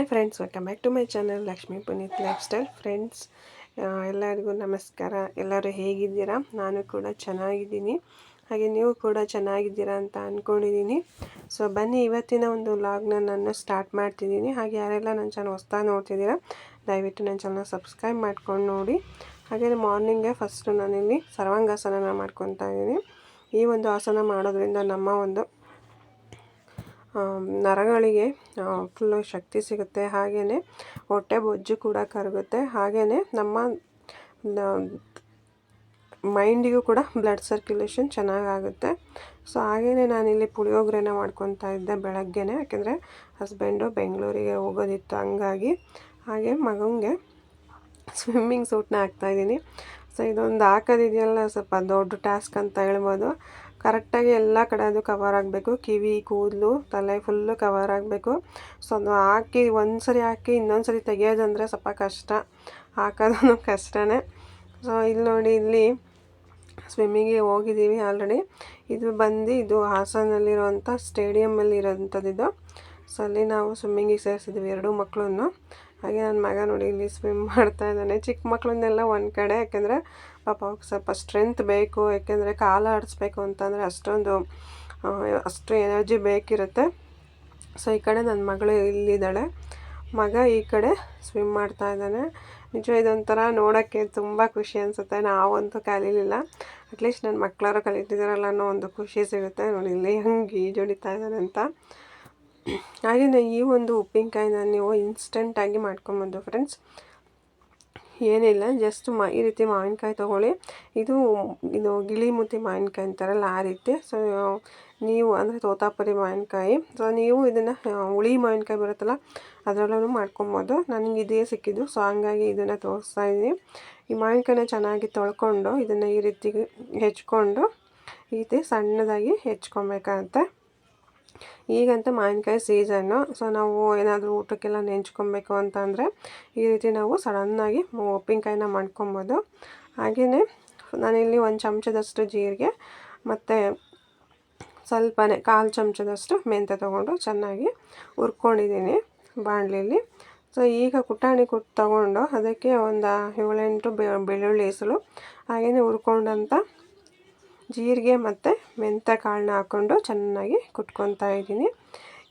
Hi friends, welcome back to my channel Lakshmi Puneeth lifestyle. Friends ಎಲ್ಲರಿಗೂ ನಮಸ್ಕಾರ. ಎಲ್ಲರೂ ಹೇಗಿದ್ದೀರಾ? ನಾನು ಕೂಡ ಚೆನ್ನಾಗಿದ್ದೀನಿ. ಹಾಗೆ ನೀವು ಕೂಡ ಚೆನ್ನಾಗಿದ್ದೀರಾ ಅಂತ ಅಂದ್ಕೊಂಡಿದ್ದೀನಿ ಸೊ ಬನ್ನಿ, ಇವತ್ತಿನ ಒಂದು ವ್ಲಾಗ್ನ ನಾನು ಸ್ಟಾರ್ಟ್ ಮಾಡ್ತಿದ್ದೀನಿ. ಹಾಗೆ ಯಾರೆಲ್ಲ ನನ್ನ ಚಾನಲ್ ಹೊಸ್ದಾಗಿ ನೋಡ್ತಿದ್ದೀರಾ, ದಯವಿಟ್ಟು ನನ್ನ ಚಾನಲ್ ಸಬ್ಸ್ಕ್ರೈಬ್ ಮಾಡ್ಕೊಂಡು ನೋಡಿ. ಹಾಗೆ ಮಾರ್ನಿಂಗೇ ಫಸ್ಟು ನಾನಿಲ್ಲಿ ಸರ್ವಾಂಗಾಸನ ಮಾಡ್ಕೊತಾ ಇದ್ದೀನಿ. ಈ ಒಂದು ಆಸನ ಮಾಡೋದ್ರಿಂದ ನಮ್ಮ ಒಂದು ನರಗಳಿಗೆ ಫುಲ್ಲು ಶಕ್ತಿ ಸಿಗುತ್ತೆ. ಹಾಗೆಯೇ ಹೊಟ್ಟೆ ಬೊಜ್ಜು ಕೂಡ ಕರಗುತ್ತೆ. ಹಾಗೆಯೇ ನಮ್ಮ ಮೈಂಡಿಗೂ ಕೂಡ ಬ್ಲಡ್ ಸರ್ಕ್ಯುಲೇಷನ್ ಚೆನ್ನಾಗಾಗುತ್ತೆ. ಸೊ ಹಾಗೆಯೇ ನಾನಿಲ್ಲಿ ಪುಳಿಯೋಗರೆನ ಮಾಡ್ಕೊತಾ ಇದ್ದೆ ಬೆಳಗ್ಗೆನೇ. ಯಾಕೆಂದರೆ ಹಸ್ಬೆಂಡು ಬೆಂಗಳೂರಿಗೆ ಹೋಗೋದಿತ್ತು ಹಂಗಾಗಿ. ಹಾಗೆ ಮಗನಿಗೆ ಸ್ವಿಮ್ಮಿಂಗ್ ಸೂಟ್ನ ಹಾಕ್ತಾಯಿದ್ದೀನಿ ಸೊ ಇದೊಂದು ಹಾಕೋದಿದೆಯಲ್ಲ, ಸ್ವಲ್ಪ ದೊಡ್ಡ ಟಾಸ್ಕ್ ಅಂತ ಹೇಳ್ಬೋದು. ಕರೆಕ್ಟಾಗಿ ಎಲ್ಲ ಕಡೆ ಅದು ಕವರ್ ಆಗಬೇಕು. ಕಿವಿ, ಕೂದಲು, ತಲೆ ಫುಲ್ಲು ಕವರ್ ಆಗಬೇಕು. ಸೊ ಅದು ಹಾಕಿ ಒಂದು ಸರಿ ಹಾಕಿ ಇನ್ನೊಂದು ಸರಿ ತೆಗಿಯೋದಂದರೆ ಸ್ವಲ್ಪ ಕಷ್ಟ. ಹಾಕೋದು ಕಷ್ಟನೇ. ಸೊ ಇಲ್ಲಿ ನೋಡಿ, ಇಲ್ಲಿ ಸ್ವಿಮ್ಮಿಂಗಿಗೆ ಹೋಗಿದ್ದೀವಿ ಆಲ್ರೆಡಿ ಇದು ಬಂದು, ಇದು ಹಾಸನಲ್ಲಿರುವಂಥ ಸ್ಟೇಡಿಯಮ್ಮಲ್ಲಿ ಇರೋಂಥದ್ದು ಸೊ ಅಲ್ಲಿ ನಾವು ಸ್ವಿಮ್ಮಿಂಗಿಗೆ ಸೇರಿಸಿದ್ವಿ ಎರಡೂ ಮಕ್ಕಳನ್ನು. ಹಾಗೆ ನನ್ನ ಮಗ ನೋಡಿ ಇಲ್ಲಿ ಸ್ವಿಮ್ ಮಾಡ್ತಾ ಇದ್ದಾನೆ. ಚಿಕ್ಕ ಮಕ್ಕಳನ್ನೆಲ್ಲ ಒಂದು ಕಡೆ, ಯಾಕೆಂದರೆ ಪಾಪ ಸ್ವಲ್ಪ ಸ್ಟ್ರೆಂತ್ ಬೇಕು, ಯಾಕೆಂದರೆ ಕಾಲು ಆಡಿಸ್ಬೇಕು ಅಂತಂದರೆ ಅಷ್ಟೊಂದು ಅಷ್ಟು ಎನರ್ಜಿ ಬೇಕಿರುತ್ತೆ. ಸೊ ಈ ಕಡೆ ನನ್ನ ಮಗಳು ಇಲ್ಲಿದ್ದಾಳೆ. ಮಗ ಈ ಕಡೆ ಸ್ವಿಮ್ ಮಾಡ್ತಾ ಇದ್ದಾನೆ. ನಿಜ ಇದೊಂಥರ ನೋಡೋಕ್ಕೆ ತುಂಬ ಖುಷಿ ಅನಿಸುತ್ತೆ. ನಾವಂತೂ ಕಲೀಲಿಲ್ಲ. ಅಟ್ಲೀಸ್ಟ್ ನನ್ನ ಮಕ್ಕಳಾರು ಕಲಿತಿದ್ದಾರಲ್ಲ ಅನ್ನೋ ಒಂದು ಖುಷಿ ಸಿಗುತ್ತೆ. ನೋಡಿ, ಇಲ್ಲಿ ಹಂಗೆ ಈಜೊಡಿತಾ ಇದ್ದಾನೆ ಅಂತ. ಹಾಗೆಯೇ ಈ ಒಂದು ಉಪ್ಪಿನಕಾಯಿನ ನೀವು ಇನ್ಸ್ಟೆಂಟಾಗಿ ಮಾಡ್ಕೊಬೋದು ಫ್ರೆಂಡ್ಸ್ ಏನಿಲ್ಲ ಜಸ್ಟ್ ಮಾ, ಈ ರೀತಿ ಮಾವಿನಕಾಯಿ ತೊಗೊಳ್ಳಿ. ಇದು ಇದು ಗಿಳಿ ಮುತಿ ಮಾವಿನಕಾಯಿ ಅಂತಾರಲ್ಲ, ಆ ರೀತಿ. ಸೊ ನೀವು ಅಂದರೆ ತೋತಾಪುರಿ ಮಾವಿನಕಾಯಿ. ಸೊ ನೀವು ಇದನ್ನು ಹುಳಿ ಮಾವಿನಕಾಯಿ ಬರುತ್ತಲ್ಲ, ಅದರಲ್ಲೂ ಮಾಡ್ಕೊಬೋದು. ನನಗೆ ಇದೇ ಸಿಕ್ಕಿದ್ದು ಸೊ ಹಂಗಾಗಿ ಇದನ್ನು ತೋರಿಸ್ತಾ ಇದ್ದೀನಿ. ಈ ಮಾವಿನಕಾಯಿನ ಚೆನ್ನಾಗಿ ತೊಳ್ಕೊಂಡು ಇದನ್ನು ಈ ರೀತಿ ಹೆಚ್ಕೊಂಡು, ಈ ರೀತಿ ಸಣ್ಣದಾಗಿ ಹೆಚ್ಕೊಬೇಕಾಗತ್ತೆ. ಈಗಂತ ಮಾವಿನಕಾಯಿ ಸೀಸನ್ನು. ಸೊ ನಾವು ಏನಾದರೂ ಊಟಕ್ಕೆಲ್ಲ ನೆಂಚ್ಕೊಬೇಕು ಅಂತಂದರೆ ಈ ರೀತಿ ನಾವು ಸಡನ್ನಾಗಿ ಉಪ್ಪಿನಕಾಯಿನ ಮಾಡ್ಕೊಬೋದು. ಹಾಗೆಯೇ ನಾನಿಲ್ಲಿ ಒಂದು ಚಮಚದಷ್ಟು ಜೀರಿಗೆ, ಮತ್ತು ಸ್ವಲ್ಪನೇ ಕಾಲು ಚಮಚದಷ್ಟು ಮೆಂತ್ಯ ತೊಗೊಂಡು ಚೆನ್ನಾಗಿ ಹುರ್ಕೊಂಡಿದ್ದೀನಿ ಬಾಣಲಿಲಿ. ಸೊ ಈಗ ಕುಟಾಣಿ ಕುಟ್ಟು ತೊಗೊಂಡು ಅದಕ್ಕೆ ಒಂದು ಏಳೆಂಟು ಬೆಳ್ಳುಳ್ಳಿ ಹೆಸಳು ಹಾಗೆಯೇ ಹುರ್ಕೊಂಡಂಥ ಜೀರಿಗೆ ಮತ್ತು ಮೆಂತ್ಯ ಕಾಳನ್ನ ಹಾಕ್ಕೊಂಡು ಚೆನ್ನಾಗಿ ಕುಟ್ಕೊತಾ ಇದ್ದೀನಿ.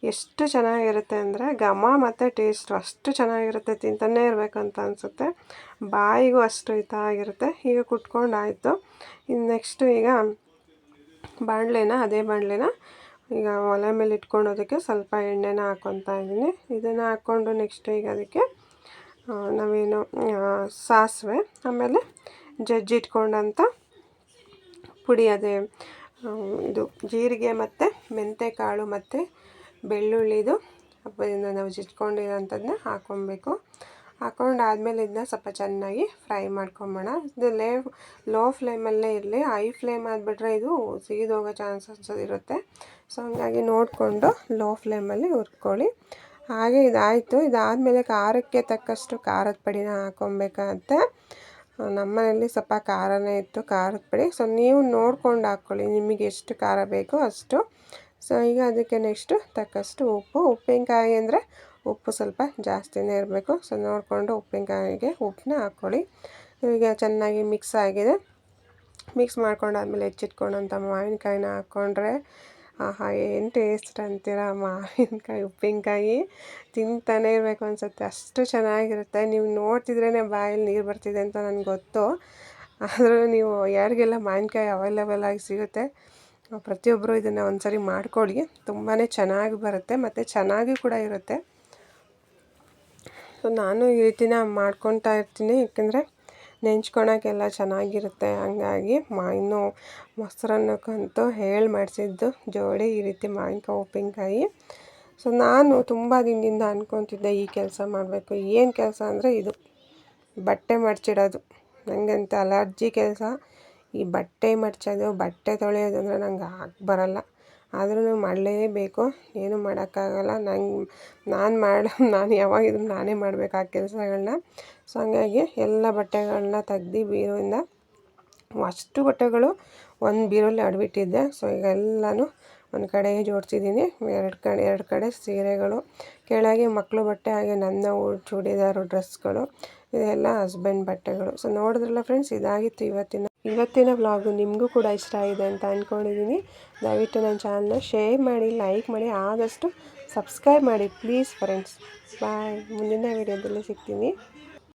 ಎಷ್ಟು ಚೆನ್ನಾಗಿರುತ್ತೆ ಅಂದರೆ ಘಮ ಮತ್ತು ಟೇಸ್ಟು ಅಷ್ಟು ಚೆನ್ನಾಗಿರುತ್ತೆ, ತಿಂತಾನೇ ಇರಬೇಕಂತ ಅನಿಸುತ್ತೆ. ಬಾಯಿಗೂ ಅಷ್ಟು ಇದಾಗಿರುತ್ತೆ ಈಗ ಕುಟ್ಕೊಂಡಾಯಿತು. ಇನ್ನು ನೆಕ್ಸ್ಟು ಈಗ ಬಾಣಲೆನ, ಅದೇ ಬಾಣಲೆನ ಈಗ ಒಲೆ ಮೇಲೆ ಇಟ್ಕೊಳೋದಕ್ಕೆ ಸ್ವಲ್ಪ ಎಣ್ಣೆನ ಹಾಕ್ಕೊತಾ ಇದ್ದೀನಿ. ಇದನ್ನು ಹಾಕ್ಕೊಂಡು ನೆಕ್ಸ್ಟ್ ಈಗ ಅದಕ್ಕೆ ನಾವೇನು ಸಾಸಿವೆ, ಆಮೇಲೆ ಜಜ್ಜಿಟ್ಕೊಂಡಂಥ ಪುಡಿ ಅದೇ ಇದು ಜೀರಿಗೆ ಮತ್ತು ಮೆಂತೆಕಾಳು ಮತ್ತು ಬೆಳ್ಳುಳ್ಳಿದು. ಹಬ್ಬದಿಂದ ನಾವು ಜಿಟ್ಕೊಂಡಿರೋಂಥದ್ದನ್ನ ಹಾಕ್ಕೊಬೇಕು. ಹಾಕೊಂಡಾದ್ಮೇಲೆ ಇದನ್ನ ಸ್ವಲ್ಪ ಚೆನ್ನಾಗಿ ಫ್ರೈ ಮಾಡ್ಕೊಂಬೋಣ. ಇದು ಲೇ, ಲೋ ಫ್ಲೇಮಲ್ಲೇ ಇರಲಿ. ಹೈ ಫ್ಲೇಮ್ ಆದ್ಬಿಟ್ರೆ ಇದು ಸಿಗಿದೋಗೋ ಚಾನ್ಸಸ್ ಇರುತ್ತೆ. ಸೊ, ಹಂಗಾಗಿ ನೋಡಿಕೊಂಡು ಲೋ ಫ್ಲೇಮಲ್ಲಿ ಹುರ್ಕೊಳ್ಳಿ. ಹಾಗೆ ಇದಾಯಿತು. ಇದಾದಮೇಲೆ ಖಾರಕ್ಕೆ ತಕ್ಕಷ್ಟು ಖಾರದ ಪುಡಿನ ಹಾಕ್ಕೊಬೇಕಾಗತ್ತೆ. ನಮ್ಮನೆಯಲ್ಲಿ ಸ್ವಲ್ಪ ಖಾರನೇ ಇತ್ತು, ಖಾರದ ಪುಡಿ. ಸೊ ನೀವು ನೋಡ್ಕೊಂಡು ಹಾಕ್ಕೊಳ್ಳಿ, ನಿಮಗೆ ಎಷ್ಟು ಖಾರ ಬೇಕೋ ಅಷ್ಟು. ಸೊ ಈಗ ಅದಕ್ಕೆ ನೆಕ್ಸ್ಟು ತಕ್ಕಷ್ಟು ಉಪ್ಪು. ಉಪ್ಪಿನಕಾಯಿ ಅಂದರೆ ಉಪ್ಪು ಸ್ವಲ್ಪ ಜಾಸ್ತಿನೇ ಇರಬೇಕು. ಸೊ ನೋಡಿಕೊಂಡು ಉಪ್ಪಿನಕಾಯಿಗೆ ಉಪ್ಪನ್ನ ಹಾಕ್ಕೊಳ್ಳಿ. ಈಗ ಚೆನ್ನಾಗಿ ಮಿಕ್ಸ್ ಆಗಿದೆ. ಮಿಕ್ಸ್ ಮಾಡ್ಕೊಂಡಾದ್ಮೇಲೆ ಹೆಚ್ಚಿಟ್ಕೊಂಡಂಥ ಮಾವಿನಕಾಯಿನ ಹಾಕ್ಕೊಂಡ್ರೆ ಆಹಾ ಏನು ಟೇಸ್ಟ್ ಅಂತೀರ? ಮಾವಿನಕಾಯಿ ಉಪ್ಪಿನಕಾಯಿ. ತಿಂತಾನೆ ಇರಬೇಕು ಅನ್ಸುತ್ತೆ. ಅಷ್ಟು ಚೆನ್ನಾಗಿರುತ್ತೆ. ನೀವು ನೋಡ್ತಿದ್ರೇ ಬಾಯಲ್ಲಿ ನೀರು ಬರ್ತಿದೆ ಅಂತ ನನಗೆ ಗೊತ್ತು. ಆದರೂ ನೀವು ಯಾರಿಗೆಲ್ಲ ಮಾವಿನಕಾಯಿ ಅವೈಲೇಬಲ್ ಆಗಿ ಸಿಗುತ್ತೆ ಪ್ರತಿಯೊಬ್ಬರು ಇದನ್ನು ಒಂದು ಸರಿ ಮಾಡ್ಕೊಳ್ಳಿ ತುಂಬಾ ಚೆನ್ನಾಗಿ ಬರುತ್ತೆ ಮತ್ತು ಚೆನ್ನಾಗಿ ಕೂಡ ಇರುತ್ತೆ. ಸೊ ನಾನು ಈ ರೀತಿನ ಮಾಡ್ಕೊತಾ ಇರ್ತೀನಿ. ಏಕೆಂದರೆ ನೆಂಚ್ಕೊಳಕ್ಕೆಲ್ಲ ಚೆನ್ನಾಗಿರುತ್ತೆ. ಹಂಗಾಗಿ ಮಾ ಇನ್ನೂ ಮೊಸರನ್ನಕ್ಕಂತೂ ಹೇಳಿ ಮಾಡಿಸಿದ್ದು ಜೋಡಿ ಈ ರೀತಿ ಮಾವಿನಕಾಯಿ ಉಪ್ಪಿನಕಾಯಿ. ಸೊ ನಾನು ತುಂಬ ದಿನದಿಂದ ಅಂದ್ಕೊತಿದ್ದೆ ಈ ಕೆಲಸ ಮಾಡಬೇಕು. ಏನು ಕೆಲಸ ಅಂದರೆ ಇದು. ಬಟ್ಟೆ ಮಡ್ಚಿಡೋದು. ನನಗಂತೂ ಅಲರ್ಜಿ ಕೆಲಸ. ಈ ಬಟ್ಟೆ ಮಡ್ಚೋದು, ಬಟ್ಟೆ ತೊಳೆಯೋದು ಅಂದರೆ ನಂಗೆ ಆಗಿ ಬರೋಲ್ಲ. ಆದ್ರೂ ಮಾಡಲೇಬೇಕು. ಏನೂ ಮಾಡೋಕ್ಕಾಗಲ್ಲ. ನಂಗೆ, ನಾನು ಮಾಡಿ, ನಾನು ಯಾವಾಗಿದ್ರು ನಾನೇ ಮಾಡಬೇಕು ಆ ಕೆಲಸಗಳನ್ನ ಸೊ ಹಂಗಾಗಿ ಎಲ್ಲ ಬಟ್ಟೆಗಳನ್ನ ತೆಗ್ದು ಬೀರುವಿಂದ ಅಷ್ಟು ಬಟ್ಟೆಗಳು ಒಂದು ಬೀರಲ್ಲಿ ಅಡ್ಬಿಟ್ಟಿದ್ದೆ. ಸೊ ಈಗ ಎಲ್ಲನೂ ಒಂದು ಕಡೆ ಜೋಡಿಸಿದ್ದೀನಿ ಎರಡು ಕಡೆ ಎರಡು ಕಡೆ ಸೀರೆಗಳು, ಕೆಳಗೆ ಮಕ್ಕಳು ಬಟ್ಟೆ, ಹಾಗೆ ನನ್ನ ಚೂಡಿದಾರು, ಡ್ರೆಸ್ಗಳು, ಇದೆಲ್ಲ ಹಸ್ಬೆಂಡ್ ಬಟ್ಟೆಗಳು. ಸೊ ನೋಡಿದ್ರಲ್ಲ ಫ್ರೆಂಡ್ಸ್ ಇದಾಗಿತ್ತು ಇವತ್ತಿನ ಇವತ್ತಿನ ವ್ಲಾಗು ನಿಮಗೂ ಕೂಡ ಇಷ್ಟ ಆಗಿದೆ ಅಂತ ಅಂದ್ಕೊಂಡಿದ್ದೀನಿ ದಯವಿಟ್ಟು ನನ್ನ ಚಾನಲ್ನ ಶೇರ್ ಮಾಡಿ, ಲೈಕ್ ಮಾಡಿ, ಆದಷ್ಟು ಸಬ್ಸ್ಕ್ರೈಬ್ ಮಾಡಿ, ಪ್ಲೀಸ್ ಫ್ರೆಂಡ್ಸ್. ಬಾಯ್. ಮುಂದಿನ ವೀಡಿಯೋದಲ್ಲಿ ಸಿಗ್ತೀನಿ.